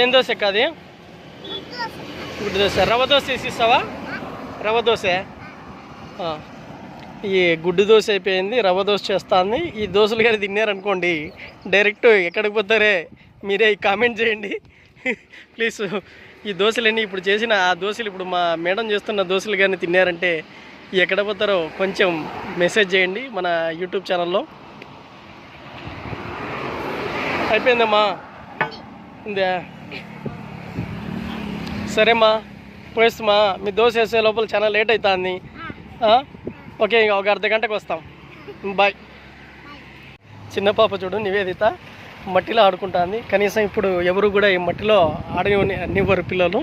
ఏం దోశ అక్క అది? గుడ్డు దోశ. రవ్వ దోశ వేసి ఇస్తావా? రవ్వ దోశ. ఈ గుడ్డు దోశ అయిపోయింది రవ్వ దోశ చేస్తాంది. ఈ దోశలు కానీ తిన్నారనుకోండి డైరెక్ట్ ఎక్కడికి పోతారే? మీరే కామెంట్ చేయండి. ప్లీజ్ ఈ దోశలన్నీ ఇప్పుడు చేసిన ఆ దోశలు ఇప్పుడు మా మేడం చేస్తున్న దోశలు కానీ తిన్నారంటే ఎక్కడ పోతారో కొంచెం మెసేజ్ చేయండి మన యూట్యూబ్ ఛానల్లో. అయిపోయిందమ్మా. ఉందా సరేమ్మా పోయిస్తామా మీ దోశ వేసే లోపల చాలా లేట్ అవుతుంది ఓకే ఇంకా ఒక అర్ధ గంటకు వస్తాం. బాయ్. చిన్న పాప చూడు నివేదిత మట్టిలో ఆడుకుంటుంది. కనీసం ఇప్పుడు ఎవరు కూడా ఈ మట్టిలో ఆడని అన్నివ్వరు పిల్లలు.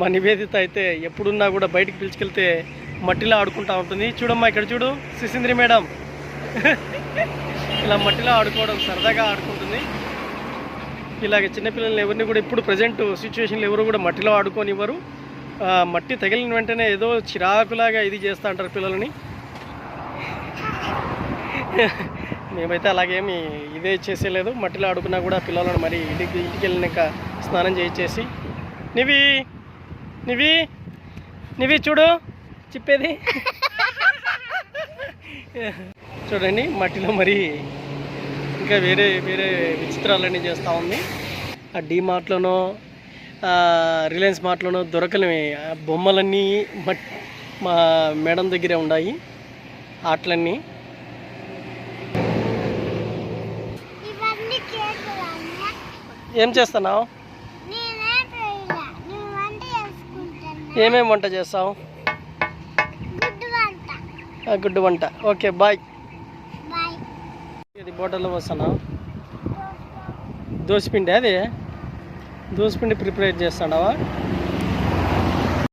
మా నివేదిత అయితే ఎప్పుడున్నా కూడా బయటికి పిలుచుకెళ్తే మట్టిలో ఆడుకుంటా ఉంటుంది. చూడమ్మా ఇక్కడ చూడు సుసింద్రి మేడం. ఇలా మట్టిలో ఆడుకోవడం సరదాగా ఆడుకుంటుంది. ఇలాగ చిన్నపిల్లల్ని ఎవరిని కూడా ఇప్పుడు ప్రజెంట్ సిచ్యువేషన్లో ఎవరు కూడా మట్టిలో ఆడుకోనివ్వరు. మట్టి తగిలిన వెంటనే ఏదో చిరాకులాగా ఇది చేస్తూ అంటారు పిల్లలని. మేమైతే అలాగేమి ఇదే చేసేలేదు మట్టిలో ఆడుకున్నా కూడా పిల్లలను మరి ఇంటికి ఇంటికి వెళ్ళినాక స్నానం చేయించేసి. నివి! నివి! నివి చూడు! చెప్పేది. చూడండి మట్టిలో మరి ఇంకా వేరే వేరే విచిత్రాలన్నీ చేస్తూ ఉంది. ఆ డీమార్ట్లోనో రిలయన్స్ మార్ట్లోనో దొరకలేవి బొమ్మలన్నీ మట్ మా మేడం దగ్గరే ఉన్నాయి ఆటలన్నీ. ఏం చేస్తున్నావు? ఏమేమి వంట చేస్తావు? గుడ్డు వంట. Okay bye. ఇది బోటల్లో వస్తానా దోశపిండి అది. దోశపిండి ప్రిపేర్ చేస్తాడావా